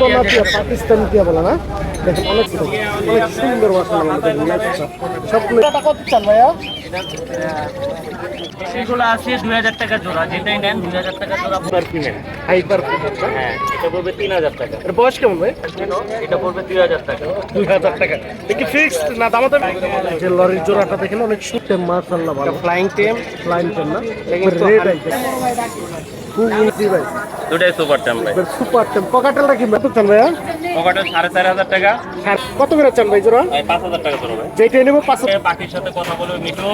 চন্দনা টিয়া পাকিস্তানি টিয়া বলে না? দেখেন অনেক সুন্দর অনেক সুন্দর মাসাল্লাহ দেখেন সবগুলো কত চান ভাইয়া? সেগুলো আছে দুই হাজার টাকা জোড়া যেটাই নেন দুই হাজার টাকা জোড়া। হাইপার ফিমেল হাইপার হ্যাঁ এটা পড়বে তিন হাজার টাকা। এর বয়স কেমন ভাই? এটা পড়বে দুই হাজার টাকা। দুই হাজার টাকা। দেখি ফিক্সড না দামাতে যে লরির জোড়াটা দেখেন অনেক সুন্দর মাসাল্লাহ ভালো। ফ্লাইং টেম ফ্লাইং টেম না? রেড আইটেম খুব ইজি ভাই। দুটাই সুপার টাইম ভাই। সুপার টেম পকেটেলটা কি কত চান ভাইয়া? পকেটে সাড়ে চার হাজার টাকা। হ্যাঁ, কত করে চান ভাই জোড়া? পাঁচ হাজার টাকা জোড়া ভাই। যেটাই নেব পাঁচ হাজার। পাখির সাথে কথা মিঠু।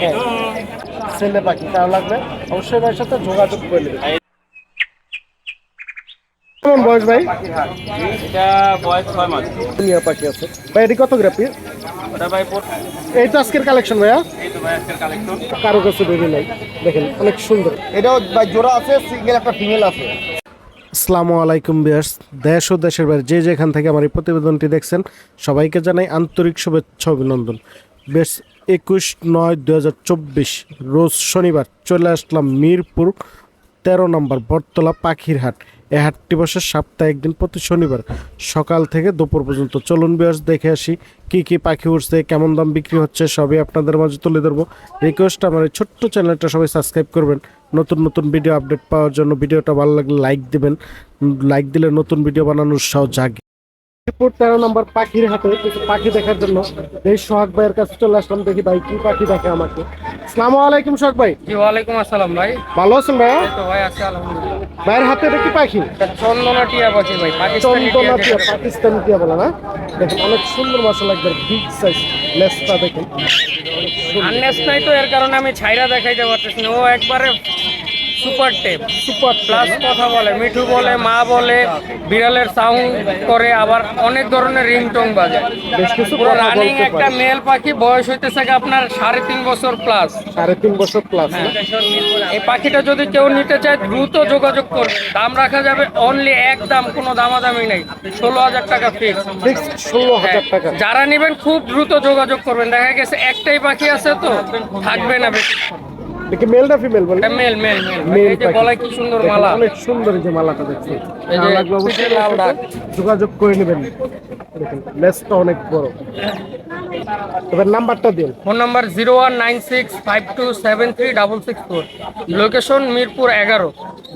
মিঠু। ছেলে পাখি তার লাগবে। অবশ্যই ভাইয়ের সাথে যোগাযোগ করে কেমন বয়স ভাই? এটা বয়স ছয় মাস। মিয়া পাখি আছে। ভাই এটি কত গ্রাপি ওটা ভাই এই তো আজকের কালেকশন ভাইয়া? এই তো ভাই আজকের কালেকশন কারও কাছে বেবি নাই। দেখেন অনেক সুন্দর। এটাও ভাই জোড়া আছে সিঙ্গেল একটা ফিমেল আছে। আসসালামু আলাইকুম বিয়ার্স দেশ ও দেশের বাইরে যে যেখান থেকে আমার এই প্রতিবেদনটি দেখছেন সবাইকে জানাই আন্তরিক শুভেচ্ছা অভিনন্দন। বেশ একুশ নয় দু হাজার চব্বিশ রোজ শনিবার চলে আসলাম মিরপুর তেরো নম্বর বটতলা পাখির হাট। এই হাটটি বসে সপ্তাহে একদিন প্রতি শনিবার সকাল থেকে দুপুর পর্যন্ত। চলুন বিয়ার্স দেখে আসি কি কি পাখি উঠছে কেমন দাম বিক্রি হচ্ছে সবই আপনাদের মাঝে তুলে ধরবো। রিকোয়েস্ট আমার এই ছোট্ট চ্যানেলটা সবাই সাবস্ক্রাইব করবেন। নতুন নতুন ভিডিও আপডেট পাওয়ার জন্য ভিডিওটা ভালো লাগলে লাইক দিবেন। লাইক দিলে নতুন ভিডিও বানানোর উৎসাহ জাগে। মিরপুর তেরো নম্বর পাখির হাতে কিছু পাখি দেখার জন্য এই সোহাগ ভাইয়ের কাছে চলে আসলাম। দেখি ভাই কি পাখি দেখে আমাকে। সালাম আলাইকুম সোহাগ ভাই। জি ওয়ালাইকুম আসসালাম ভাই। ভালো আছেন ভাই আছে আলহামদুলিল্লাহ। ভাইয়ের হাতে এটা কি পাখি? চন্দনা টিয়া পাখি ভাই চন্দনা টিয়া পাকিস্তানি টিয়া বলে না? দেখেন অনেক সুন্দর মাছ লাগবে বিগ সাইজ লেসটা দেখেন। আননেস নাই তো এর কারণে আমি ছাইরা দেখাইতে পারতেছি না। ও একবারে সুপার টেপ সুপার প্লাস কথা বলে মিঠু বলে মা বলে বিড়ালের সাউন্ড করে আবার অনেক ধরনের রিংটং বাজে বেশ কিছু পুরো রানিং একটা মেল পাখি বয়স হইতেছে আপনার সাড়ে তিন বছর প্লাস সাড়ে তিন বছর প্লাস এই পাখিটা যদি কেউ নিতে চায় দ্রুত যোগাযোগ করবে দাম রাখা যাবে অনলি এক দাম কোনো দামাদামি নেই। ষোলো হাজার টাকা ফিক্স ফিক্স ষোলো হাজার টাকা। যারা নেবেন খুব দ্রুত যোগাযোগ করবেন। দেখা গেছে একটাই পাখি আছে তো থাকবে না বেশি। দেখি মেল না ফিমেল বলে? মেল মেল মেল মেল যে গলায় কি সুন্দর মালা। অনেক সুন্দর যে মালাটা দেখছি। এই যে ভালো অবশ্যই লাল দাগ। যোগাযোগ করে নেবেন। দেখেন লেসটা অনেক বড়। এবার নাম্বারটা দিন। Phone number zero one nine six five two seven three double six four. Location Mirpur এগারো।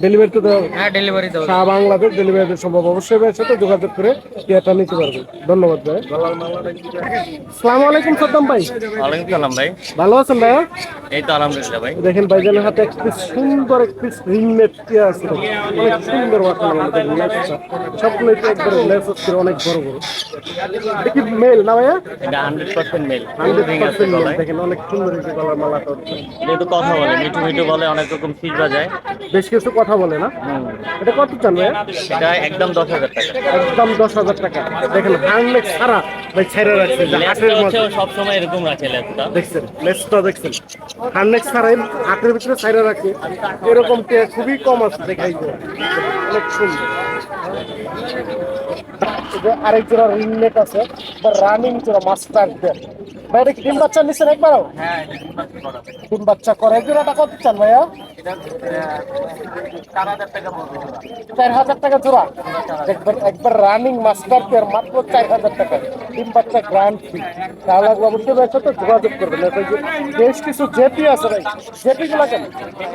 ডেলিভারি তো দেওয়া হ্যাঁ ডেলিভারি দেবো সারা বাংলাদেশ ডেলিভারি সম্ভব। অবশ্যই ভাইয়ের সাথে যোগাযোগ করে টিয়াটা নিতে পারবেন। ধন্যবাদ ভাই। সালাম আলাইকুম সদ্দাম ভাই। ওয়ালাইকুম সালাম ভাই। ভালো আছেন ভাইয়া? এই তো আলহামদুলিল্লাহ ভাই। দেখেন ভাইজানের হাতে এক পিস সুন্দর এক পিস রিং নেট টিয়া আছে। অনেক সুন্দর লেসটা সবগুলো একটু একবারে লেস হচ্ছে অনেক বড় বড়। দেখি মেল না ভাইয়া? এটা hundred percent male hundred percent male দেখেন অনেক সুন্দর এই গলার মালাটা হচ্ছে। যেহেতু কথা বলে মিঠু মিঠু বলে অনেক রকম ফিস বাজায় বেশ কিছু কথা বলে না? এটা কত চান ভাইয়া? এটা একদম দশ হাজার টাকা। একদম দশ হাজার টাকা। দেখেন হান্ড্রেড ছাড়া ভাই ছেড়ে রাখছে যে হাটের মধ্যে। ও সবসময় এরকম রাখে দেখছেন দেখছেন। ছাড়াই হাটের ভিতরে ছাইরা রাখে। এরকম টিয়া খুবই কম আছে দেখাই যায়। অনেক সুন্দর। আরেক জোড়া রিং নেট আছে বা রানিং জোড়া মাস্টার দেন ভাই এটা কি ডিম বাচ্চা নিচ্ছেন একবারও? হ্যাঁ ডিম বাচ্চা করে এই জোড়াটা কত চান ভাইয়া? চার হাজার টাকা পড়বে চার হাজার টাকা জোড়া? একবার একবার রানিং মাস্টার পেয়ার মাত্র চার হাজার টাকা। তিন বাচ্চা গ্রান্ড ফি তাহলে অবশ্যই সাথে যোগাযোগ করবেন। বেশ কিছু জেপি আছে ভাই। জেপি গুলা কেন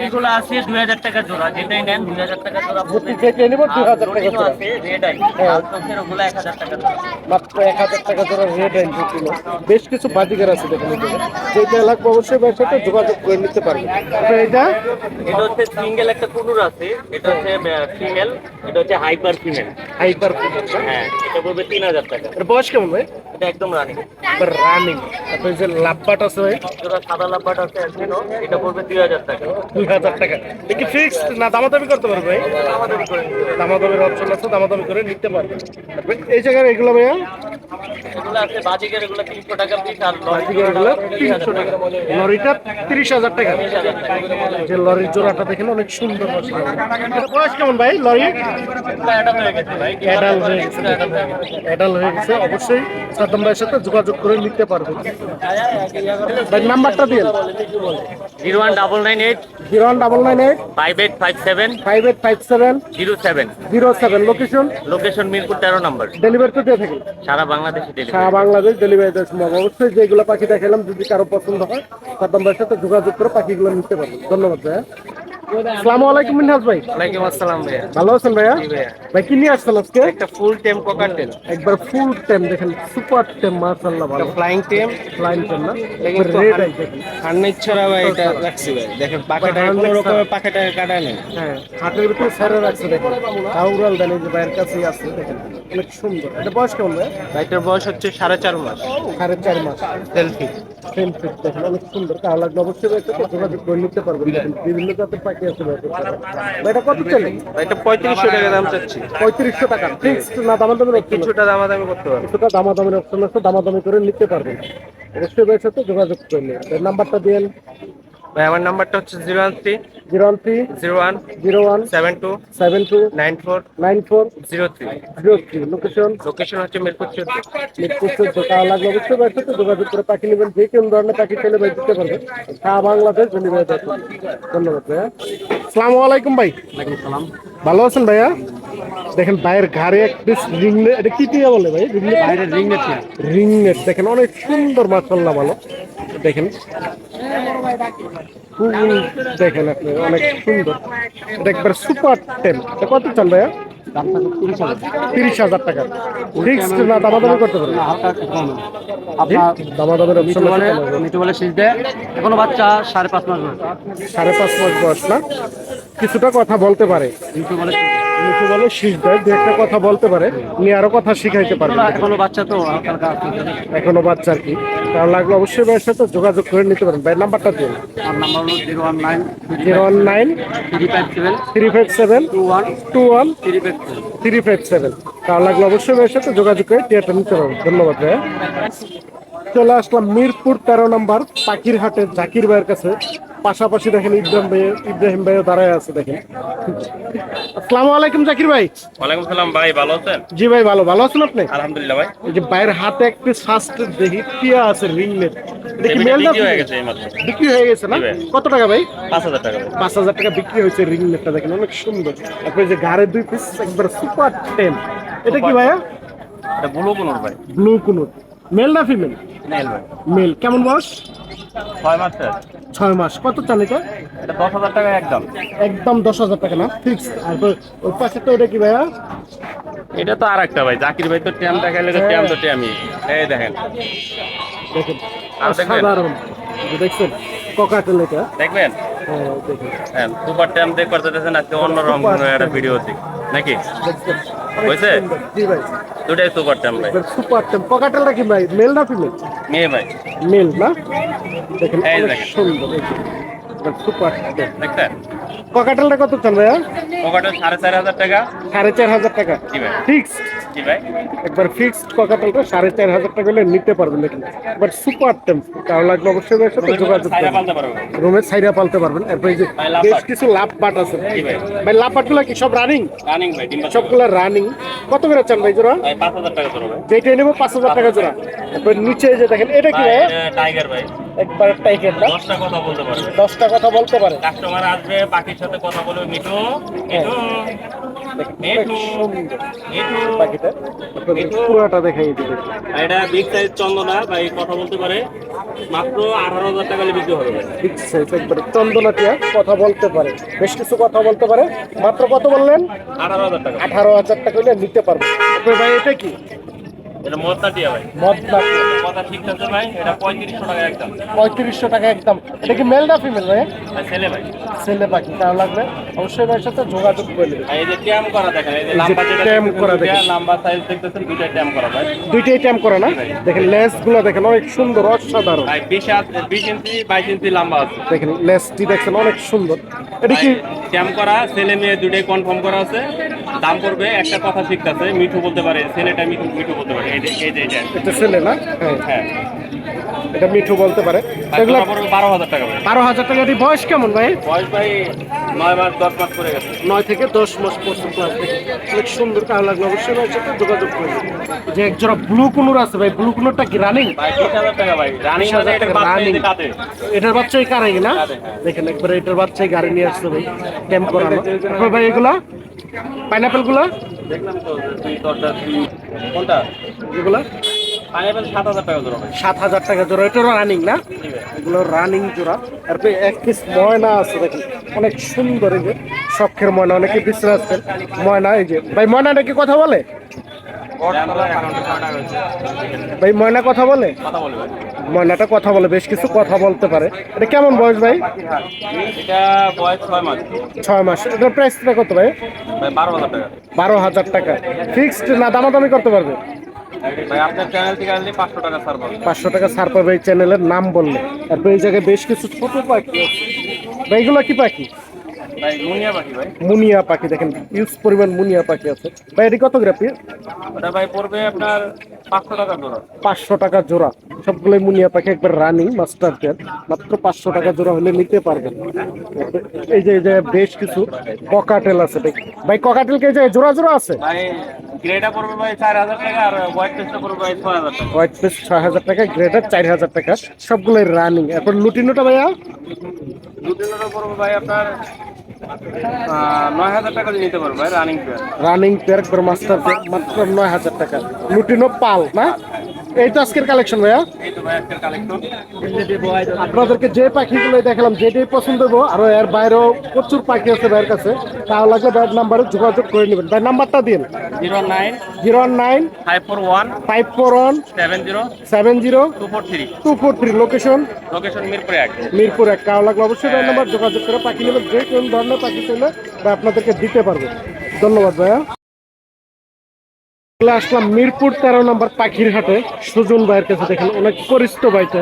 এগুলো আছে দুই হাজার টাকা জোড়া। যেটাই নেন দুই হাজার টাকা জোড়া। জেপি জেপি নিব দুই হাজার টাকা জোড়া। আছে রেডাই হ্যাঁ। হাজার টাকা জোড়া। মাত্র এক হাজার টাকা জোড়া রেড বেশ কিছু বাজিকার আছে দেখেন। যেটা লাগবে অবশ্যই সাথে যোগাযোগ করে নিতে পারবেন। এটা এটা হচ্ছে সিঙ্গেল একটা কুনুর আছে। এটা হচ্ছে ফিমেল এটা হচ্ছে হাইপার ফিমেল হাইপার হ্যাঁ এটা পড়বে তিন হাজার টাকা। বয়স কেমন ভাই? এটা একদম রানিং রানিং আপনি যে লাভবাট আছে ভাই। যেটা সাদা লাভবাট আছে একদিনও এটা পড়বে দুই হাজার টাকা। দুই হাজার টাকা। দেখি ফিক্স না দামাদামি করতে পারবে ভাই? দামাদামি করে। দামাদামির অপশন আছে দামাদামি করে নিতে পারবে এই জায়গায় এগুলো ভাইয়া? এগুলো আছে বাজিকের এগুলো তিনশো টাকা পিস আর বাজিগারগুলো তিনশো টাকা লরিটা তিরিশ হাজার টাকা। যে লরির জোড়াটা দেখেন অনেক সুন্দর বয়স কেমন ভাই লরি? এটা হয়ে গেছে ভাই অ্যাডাল হয়ে গেছে। অ্যাডাল হয়ে গেছে অবশ্যই সাদ্দাম ভাইয়ের সাথে যোগাযোগ করে নিতে পারবেন ভাই নাম্বারটা দিন। Zero one double nine eight zero one double nine eight five eight five seven five eight five seven zero seven. Zero seven. Location location Mirpur তেরো নম্বর। ডেলিভারি তো দিয়ে থাকেন সারা সারা বাংলাদেশ ডেলিভারি দেওয়া সম্ভব। অবশ্যই যেগুলো পাখি দেখালাম যদি কারও পছন্দ হয় সাদ্দাম ভাইয়ের সাথে যোগাযোগ করে পাখিগুলো নিতে পারবেন ধন্যবাদ ভাইয়া। আসসালামু আলাইকুম মিনহাজ ভাই। ওয়ালাইকুম আসসালাম ভাইয়া। ভালো আছেন ভাইয়া? ভাইয়া। ভাই কি নিয়ে আসছেন আজকে? একটা ফুল টেম কোকাটেল একবার ফুল টেম দেখেন সুপার টেম মাশাআল্লাহ ভালো। ফ্লাইং টেম ফ্লাইং টেম না? রেড আই দেখেন। হান্নের ছড়া ভাই এটা রাখছি ভাই। দেখেন পাখাটা কোনো রকমের পাখাটা কাটা নেই হ্যাঁ হাতের ভিতরে ছেড়ে রাখছে দেখেন। কাউরাল দেন যে ভাইয়ের কাছেই আছে দেখেন। অনেক সুন্দর। এটা বয়স কেমন ভাই? ভাইটার বয়স হচ্ছে সাড়ে চার মাস। সাড়ে চার মাস। সেলফি সেম ফিট দেখেন অনেক সুন্দর। কালো লাগলে অবশ্যই সাথে যোগাযোগ করে নিতে পারবেন। বিভিন্ন জাতের পাখি আছে এটা কত চলে এটা পঁয়ত্রিশশো টাকা দাম চাচ্ছি। পঁয়ত্রিশশো টাকা। ফিক্সড না দামাদামি অপশন কিছুটা দামাদামি করতে পারব। কিছুটা দামাদামির অপশন আছে দামাদামি করে নিতে পারবেন। অবশ্যই ভাইয়ের সাথে যোগাযোগ করে নিন। নাম্বারটা দিন ভাই আমার নাম্বারটা হচ্ছে zero one three zero one three zero one zero one seven two seven two nine four nine four zero three. Zero three. Location location হচ্ছে মিরপুর চোদ্দ। লাগবে অবশ্যই ভাইয়ের সাথে যোগাযোগ করে পাখি নেবেন। যে কোনো ধরনের পাখি চাইলে ভাই দিতে পারবেন সারা বাংলাদেশ ডেলিভারি ধন্যবাদ ভাইয়া। আসসালামু আলাইকুম ভাই। সালাম ভালো আছেন ভাইয়া? দেখেন ভাইয়ের ঘাড়ে এক পিস রিংনেট এটা কি দিয়ে বলে ভাই? রিংনেট রিংনেট রিংনেট দেখেন অনেক সুন্দর মাশাআল্লাহ ভালো। দেখেন। দেখেন আপনি অনেক সুন্দর। একবার সুপার টেন কত চান ভাইয়া? তিরিশ হাজার টাকা। ফিক্সড না দামাদামি করতে পারবেন দামাদামের অপশন বলে শীষ দেয় এখনও বাচ্চা সাড়ে পাঁচ মাস বয়স। সাড়ে পাঁচ মাস বয়স না? কিছুটা কথা বলতে পারে। বলে নিচু বলে দেয়। দু একটা কথা বলতে পারে উনি আরও কথা শিখাইতে পারবেন এখনও বাচ্চা তো। এখনও বাচ্চা আর কি। তার লাগলে অবশ্যই ভাইয়ের সাথে যোগাযোগ করে নিতে পারেন। ভাই নাম্বারটা দিন। নাম্বার হলো zero one nine zero one nine three five seven three five seven two one two one three five seven. Three five seven. তার লাগলে অবশ্যই ভাইয়ের সাথে যোগাযোগ করে টিয়ারটা নিতে পারবেন। ধন্যবাদ ভাইয়া। চলে আসলাম মিরপুর তেরো নম্বর পাখির হাটে জাকির ভাইয়ের কাছে। পাশাপাশি দেখেন ইব্রাহিম ভাই ইব্রাহিম ভাইও দাঁড়ায় আছে দেখেন। আসসালামু আলাইকুম জাকির ভাই। ওয়ালাইকুম সালাম ভাই ভালো আছেন? জি ভাই ভালো। ভালো আছেন আপনি? আলহামদুলিল্লাহ ভাই। এই যে বাইরের হাতে এক পিস ফার্স্ট দেখি টিয়া আছে রিংনেট দেখি মেল না? বিক্রি হয়ে গেছে এই মাত্র। বিক্রি হয়ে গেছে না? কত টাকা ভাই? পাঁচ হাজার টাকা ভাই। পাঁচ হাজার টাকা বিক্রি হয়েছে রিংনেটটা দেখেন অনেক সুন্দর। তারপরে যে গাড়ে দুই পিস একবার সুপার টেন এটা কি ভাইয়া? এটা ব্লু কোনোর ভাই। ব্লু কুনুর মেল না ফিমেল ভাই মেল কেমন বয়স? ছয় মাস ছয় মাস। কত চান এটা? এটা দশ হাজার টাকা একদম। একদম দশ হাজার টাকা না? ফিক্স আর তো পাশে তো এটা কি ভাইয়া? এটা তো আর একটা ভাই জাকির ভাই তো ট্যাম দেখাইলে তো ট্যাম তো ট্যামই এই দেখেন। দেখেন। আর দেখছেন ককাটেল এটা। দেখবেন? হ্যাঁ, দেখেন। হ্যাঁ সুপার ট্যাম দেখ করতে দিয়েছেন আজকে অন্যরকম কোনো একটা ভিডিও দিক নাকি? হয়েছে? জি ভাই। দুটাই সুপার ট্যাম ভাই। সুপার টেম। ককাটেলটা কি ভাই? মেল না ফিমেল? মেয়ে ভাই। মেল না? দেখেন এই দেখেন। সুন্দর। সুপার টেম। দেখছেন? ককাটেলটা কত চান ভাইয়া? পকেটে সাড়ে চার হাজার টাকা। সাড়ে চার হাজার টাকা। জি ভাই। ফিক্স জি ভাই? একবার ফিক্সড ককাটেলটা সাড়ে চার হাজার টাকা হলে নিতে পারবেন দেখুন বাট সুপার টেম কারও লাগলে অবশ্যই ভাইয়ের সাথে যোগাযোগ করবেন। রুমের সাইডা পালতে পারবেন। এরপরে যে বেশ কিছু লাভ পাট আছে। ভাই? লাভ পাটগুলো কি সব রানিং রানিং ভাই সবগুলো রানিং কত করে চান ভাই জোড়া? পাঁচ হাজার টাকা ভাই। যেটা নেব পাঁচ হাজার টাকা জোড়া। এরপর নিচে যে দেখেন এটা কি ভাই টাইগার ভাই। একবার টাইকের না? দশটা কথা বলতে পারবে। দশটা কথা বলতে পারে। কাস্টমার আসবে পাখির সাথে কথা বলবে মিঠু মিঠু মিঠু মিঠু। পাখিটা পুরোটা দেখাই দিতে এটা বিগ সাইজ চন্দনা ভাই কথা বলতে পারে মাত্র আঠারো হাজার টাকা বিক্রি হবে। বিগ সাইজ একবার চন্দনাটিয়া কথা বলতে পারে। বেশ কিছু কথা বলতে পারে। মাত্র কত বললেন? আঠারো হাজার টাকা। আঠারো হাজার টাকা হলে নিতে পারব। ভাই এটা কি? এটা মদটা দিয়ে ভাই কথা ঠিক আছে ভাই এটা পঁয়ত্রিশশো টাকা একদম। পঁয়ত্রিশশো টাকা একদম। এটা কি মেল না ফিমেল ভাই? ছেলে ভাই। ছেলে পাখি লাগবে? অবশ্যই ভাইয়ের সাথে যোগাযোগ করে নেবে এই যে ট্যাম করা দেখেন এই যে যেটা ট্যাম করা দেখেন। লাম্বা সাইজ দেখতেছেন দুইটা ট্যাম করা ভাই। দুইটাই টাইম করে না? দেখেন লেসগুলো দেখেন অনেক সুন্দর অসাধারণ। ভাই বিশ হাত- বিশ ইঞ্চি বাইশ ইঞ্চি লম্বা আছে। দেখেন লেসটি দেখছেন অনেক সুন্দর। এটা কি ট্যাম করা ছেলে মেয়ে দুটাই কনফার্ম করা আছে। দাম পড়বে একটা কথা শিখতেছে মিঠু বলতে পারে ছেলেটা মিঠু মিঠু বলতে পারে। এটা। এটা ছেলে না? হ্যাঁ। হ্যাঁ। এটা মিঠু বলতে পারে। এগুলো বারো হাজার টাকা বারো হাজার টাকা এটি বয়স কেমন ভাই? বয়স ভাই নয় মাস দশ মাস করে গেছে। নয় থেকে দশ মাস পর্যন্ত ক্লাস অনেক সুন্দর কালো লাগল। অবশ্যই সাথে যোগাযোগ করে যে এক জোড়া ব্লু কুনুর আছে ভাই ব্লু কুনুরটা কি রানিং রানিং কাঁধে। এটার বাচ্চাই কারাই না? হ্যাঁ। দেখেন একবারে এটার বাচ্চাই গাড়ি নিয়ে আসছে ভাই। ক্যাম্প করানো ভাই এগুলা? পাইনাপেলগুলা দেখলাম তো কোনটা? এগুলো? পাইনাপেল সাত হাজার টাকা জোড়া ভাই। সাত হাজার টাকা জোড়া। এটারও রানিং না? এগুলো রানিং জোড়া। তারপরে এক পিস ময়না আছে দেখি অনেক সুন্দর এই যে শখের ময়না। অনেকে বিশ্রাম আসছেন ময়না এই যে। ভাই ময়নাটা কি কথা বলে? ভাই ময়না কথা বলে? কথা বলে ভাই। ময়নাটা কথা বলে বেশ কিছু কথা বলতে পারে। এটা কেমন বয়স ভাই? ছয় মাস। এটার প্রাইসটা কত ভাই? ভাই বারো হাজার টাকা। ফিক্সড না দামাদামি করতে পারবে? ভাই আপনার চ্যানেল থেকে আসলে পাঁচশো টাকা ছাড় পাবে। এই চ্যানেলের নাম বললে। তারপর এই জায়গায় বেশ কিছু ছোট পাখি ভাই এগুলো কি পাখি? ভাই মুনিয়া পাখি দেখেন ইউজ পরিমাণ মুনিয়া পাখি আছে। ভাই এটি কত ওটা ভাই পড়বে আপনার পাঁচশো টাকা জোড়া। সবগুলোই মুনিয়া পাখি একবার রানিং মাস্টার মাত্র পাঁচশো টাকা জোড়া হলে নিতে পারবেন। এই যে এই যে বেশ কিছু ককাটেল আছে দেখ। ভাই ককাটেল কে যে জোড়া জোড়া আছে? ভাই পড়বে ভাই চার হাজার টাকা আর হোয়াইট টেস্টটা পড়বে ভাই ছয় হাজার টাকা। হোয়াইট পিস ছয় হাজার টাকা গ্রেটার চার হাজার টাকা। সবগুলোই রানিং এখন লুটিনোটা ভাইয়া? দুদিনেরও পড়বে ভাই আপনার নয় হাজার টাকা মাত্র নয় হাজার টাকা। লুটিনো পাল না? এই তো আজকের কালেকশন ভাইয়া। আপনাদেরকে যে পাখিগুলো দেখালাম যেটাই পছন্দ হব আরও এর বাইরেও প্রচুর পাখি আছে ভাইয়ের কাছে। তাও লাগলে ভাইয়ের নাম্বারে যোগাযোগ করে নেবেন। ভাই নাম্বারটা দিন। Zero nine zero nine five four one five four one seven zero seven zero two four three. Two four three location location Mirpur এক। মিরপুর এক। কাও লাগলে অবশ্যই ভাইয়ের নাম্বার যোগাযোগ করে পাখি নেবেন। যে কোন ধরনের পাখি চাইলে ভাই আপনাদেরকে দিতে পারবে। ধন্যবাদ ভাইয়া। চলে আসলাম মিরপুর তেরো নম্বর পাখির হাটে। সুজন ভাইয়ের কাছে দেখেন অনেক পরিচিত ভাইটা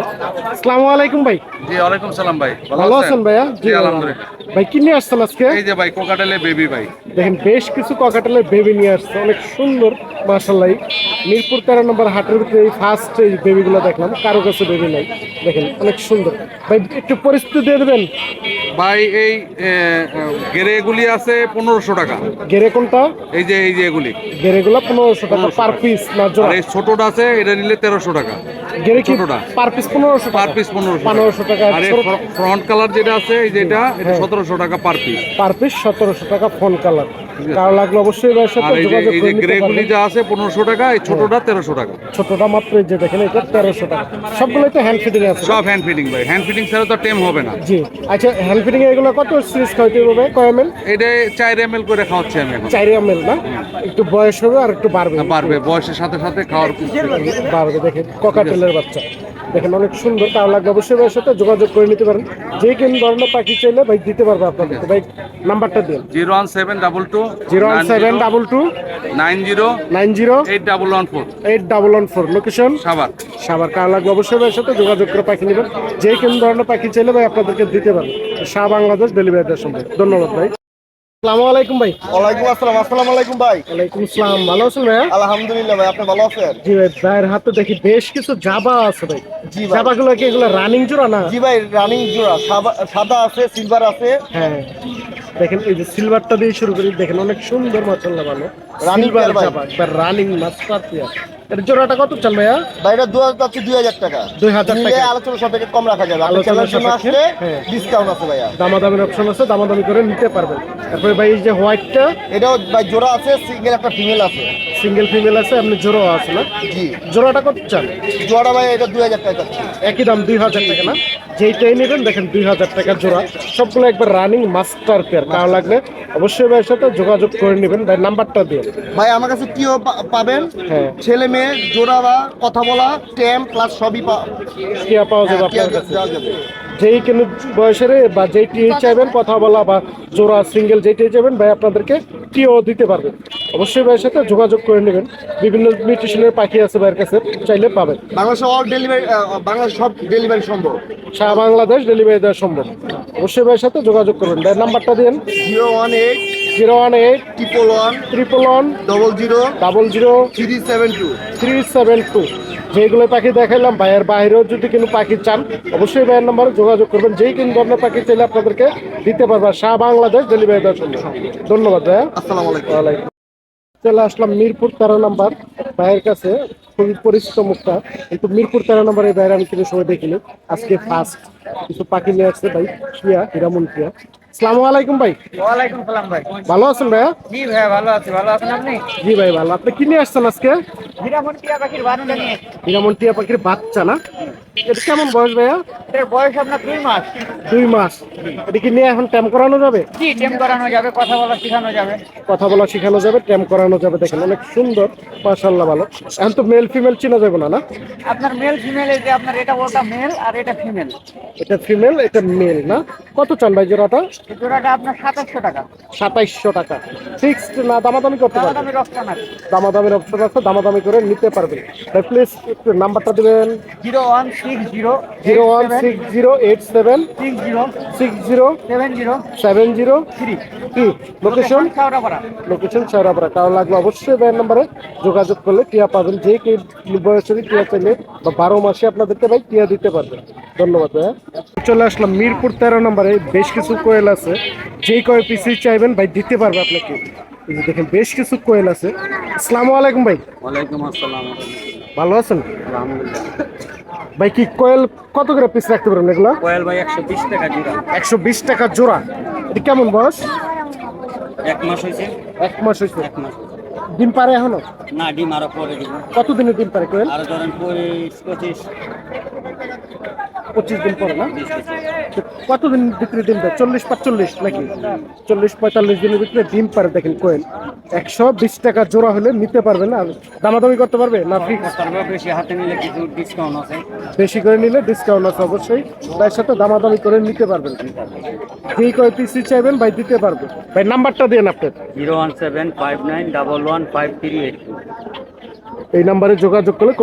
আসসালামু আলাইকুম ভাই। জি ওয়ালাইকুম সালাম ভাই। ভালো আছেন? ভাইয়া? জি আলহামদুলিল্লাহ। ভাই কি নিয়ে আসছেন আজকে? এই যে ভাই কোকাটেলে বেবি ভাই। দেখেন বেশ কিছু ককাটেলের বেবি নিয়ে আসছে। অনেক সুন্দর মার্শাল্লাহ মিরপুর তেরো নম্বর হাটের ভিতরে এই ফার্স্ট এই বেবিগুলো দেখলাম। কারও কাছে বেবি নাই। দেখেন অনেক সুন্দর। ভাই একটু পরিস্থিতি দিয়ে দেবেন? ভাই এই গেরেগুলি আছে পনেরোশো টাকা। গেরে কোনটা? এই যে এই যে এগুলি। গেরেগুলো পনেরোশো টাকা পার পিস না জোড়া? এই ছোটটা আছে এটা নিলে তেরোশো টাকা। গেরে কি পার পিস পনেরোশো পার পিস পনেরোশো পনেরোশো টাকা আর ফ্রন্ট কালার যেটা আছে এই যেটা এটা সতেরোশো টাকা পার পিস পার পিস সতেরোশো টাকা কালার কারও লাগলে অবশ্যই সাথে যোগাযোগ এই যে গ্রেগুলি যা আছে টাকা এই ছোটটা টাকা। ছোটটা মাত্র এই যে দেখেন এটা তেরোশো টাকা। সবগুলোই তো হ্যান্ড ফিটিং আছে। সব হ্যান্ড ফিটিং ভাই। হ্যান্ড ফিটিং ছাড়া তো টেম হবে না। জি। আচ্ছা হ্যান্ড ফিটিং এগুলো কত সিরিজ খাইতে হবে? কয় এটা করে খাওয়াচ্ছি আমি এখন। না? একটু বয়স হবে আর একটু বাড়বে। বাড়বে। বয়সের সাথে সাথে খাওয়ার বাড়বে দেখেন। ককাটেলের বাচ্চা। দেখেন অনেক সুন্দর তার লাগবে অবশ্যই ভাইয়ের সাথে যোগাযোগ করে নিতে পারেন। যে কোন ধরনের পাখি চাইলে ভাই দিতে পারবে আপনাদেরকে। ভাই নাম্বারটা দিন। Zero one seven double two zero one seven double two nine zero nine zero eight double one four. Eight double one four. Location Savar Savar কার লাগবে অবশ্যই ভাইয়ের সাথে যোগাযোগ করে পাখি নেবেন। যে কোন ধরনের পাখি চাইলে ভাই আপনাদেরকে দিতে পারবে। শাহ বাংলাদেশ ডেলিভারি দেওয়ার সম্ভব ধন্যবাদ ভাই। আসসালামু আলাইকুম ভাই। ওয়ালাইকুম আসসালাম আসসালামু আলাইকুম ভাই। ওয়ালাইকুম আসসালাম ভালো আছেন ভাইয়া? আলহামদুলিল্লাহ ভাই আপনি ভালো আছেন? জি ভাই ভাইয়ের হাতে দেখি বেশ কিছু জাবা আছে ভাই। জি ভাই। জাবাগুলো কি এগুলো রানিং জোড়া না? জি ভাই রানিং জোড়া। সাদা আছে সিলভার আছে। হ্যাঁ। দেখেন এই যে সিলভারটা দিয়ে শুরু করি দেখেন অনেক সুন্দর মাশাআল্লাহ ভালো। Running সিলভার pair ভাই। জাবা জোড়াটা কত চাল ভাইয়া? ভাই এটা দু হাজার দুই হাজার টাকা। 2000 নিলে টাকা। আলোচনা সাপেক্ষে কম রাখা যাবে। আপনি আলোচনা চ্যানেলের জন্য সাপেক্ষে, আসলে হ্যাঁ। ডিসকাউন্ট আছে ভাইয়া। দামাদামির অপশন আছে দামাদামি করে নিতে পারবেন। তারপরে ভাই এই যে হোয়াইটটা এটাও ভাই জোড়া আছে সিঙ্গেল একটা ফিমেল আছে। সিঙ্গেল ফিমেল আছে আপনি জোড়া আছে না? জি। জোড়াটা কত চান জোড়া ভাই এটা দুই হাজার টাকা। একই দাম দুই হাজার টাকা না? যেইটাই নেবেন দেখেন দুই হাজার টাকা জোড়া। সবগুলো একবার রানিং মাস্টার পেয়ার কারও লাগলে অবশ্যই ভাইয়ের সাথে যোগাযোগ করে নেবেন। ভাই নাম্বারটা দিয়ে ভাই আমার কাছে কিও পাবেন। হ্যাঁ। ছেলে মেয়ে জোড়া বা কথা বলা টেম প্লাস সবই পাওয়া যাবে আপনার কাছে। যেই কোনো বয়সের বা যেই টিএ চাইবেন কথা বলা বা জোড়া সিঙ্গেল যেইটাই চাইবেন ভাই আপনাদেরকে টিও দিতে পারবে। অবশ্যই ভাইয়ের সাথে যোগাযোগ করে নেবেন। বিভিন্ন মিউটেশনের পাখি আছে ভাইয়ের কাছে চাইলে পাবেন। বাংলাদেশে অল ডেলিভারি বাংলাদেশ সব ডেলিভারি সম্ভব। সারা বাংলাদেশ ডেলিভারি দেওয়া সম্ভব। অবশ্যই ভাইয়ের সাথে যোগাযোগ করবেন। ভাইয়ের নাম্বারটা দিন zero one eight zero one eight triple one triple one double zero double zero three seven two three seven two যেগুলো পাখি দেখাইলাম ভাইয়ের বাইরেও যদি কোনো পাখি চান অবশ্যই ভাইয়ের নাম্বারে যোগাযোগ করবেন। যেই কোনো ধরনের পাখি চাইলে আপনাদেরকে দিতে পারবে। আর সারা বাংলাদেশ ডেলিভারি দেওয়া সম্ভব ধন্যবাদ ভাইয়া। আসসালামু আলাইকুম। চলে আসলাম মিরপুর তেরো নাম্বার। ভাইয়ের কাছে খুবই পরিচিত মুখটা কিন্তু মিরপুর তেরো নাম্বার এই ভাইয়ের আমি কিছু সময় দেখিনি। আজকে ফার্স্ট কিছু পাখি নিয়ে আসছে ভাই কিয়া হিরামন কিয়া আসসালামু আলাইকুম ভাই। ওয়ালাইকুম সালাম ভাই। ভালো আছেন ভাইয়া? জি ভাই ভালো আছি ভালো আছেন আপনি? জি ভাই ভালো। আপনি কি নিয়ে আসছেন আজকে? হীরামন টিয়া পাখির বাচ্চা নিয়ে। হিরামন টিয়া পাখির বাচ্চা না? এটা কেমন বয়স ভাইয়া? বয়স আপনার দুই মাস। দুই মাস। এটা কি নিয়ে এখন ট্যাম করানো যাবে? জি টেম করানো যাবে কথা বলা শেখানো যাবে। কথা বলা শেখানো যাবে ট্যাম করানো যাবে। দেখেন অনেক সুন্দর মাশাল্লাহ ভালো। এখন তো মেল ফিমেল চিনা যাবে না না? আপনার মেল ফিমেল এই যে আপনার এটা ওটা মেল আর এটা ফিমেল এটা ফিমেল এটা মেল না? কত চান ভাই জোড়াটা? জোড়াটা আপনার সাতাশশো টাকা। সাতাইশশো টাকা। ফিক্সড না দামাদামি করতে দাদা পারবেন? আমি রপ্তান আছে দামাদামির অপশন আছে দামাদামি করে নিতে পারবেন। তাই প্লিজ নাম্বারটা দেবেন। Zero one six zero zero one six zero eight seven six zero six zero seven zero seven zero three. Location location Sheorapara কারও লাগবে অবশ্যই ব্যান নাম্বারে যোগাযোগ করলে টিয়া পাবেন। যে কি বয়সেরই টিয়া চাইলে বা বারো মাসে আপনাদেরকে ভাই টিয়া দিতে পারবেন। ধন্যবাদ ভাইয়া। চলে আসলাম মিরপুর তেরো নম্বরে। বেশ কিছু কোয়েল আছে। যেই কয় পিসি চাইবেন ভাই দিতে পারবে আপনাকে। দেখেন বেশ কিছু কোয়েল আছে। আসসালামু আলাইকুম ভাই। ওয়ালাইকুম আসসালাম। ভালো আছেন? ভাই কি কোয়েল কত করে পিস রাখতে পারেন এগুলো? কোয়েল ভাই একশো বিশ টাকা জোড়া। একশো বিশ টাকা জোড়া। এটা কেমন বয়স? এক মাস হয়েছে। এক মাস হয়েছে। এক মাস। ডিম পারে এখনও? না ডিম আরও পরে দিব। কতদিনের ডিম পারে কোয়েল? আরও ধরেন পঁচিশ পঁচিশ। পঁচিশ দিন পরে না? কতদিন ভিতরে ডিম দেয়? চল্লিশ পাঁচচল্লিশ নাকি? চল্লিশ পঁয়তাল্লিশ দিনের ভিতরে ডিম পারে দেখেন কোয়েল। একশো বিশ টাকা জোড়া হলে নিতে পারবে না? দামাদামি করতে পারবে না তারপর বেশি হাতে নিলে কিছু ডিসকাউন্ট আছে বেশি করে নিলে ডিসকাউন্ট আছে অবশ্যই। তার সাথে দামাদামি করে নিতে পারবেন। যেই কয় পিসি চাইবেন ভাই দিতে পারবে। ভাই নাম্বারটা দেন আপনার। Zero one seven five nine double one five three eight এই নাম্বারে যোগাযোগ করলে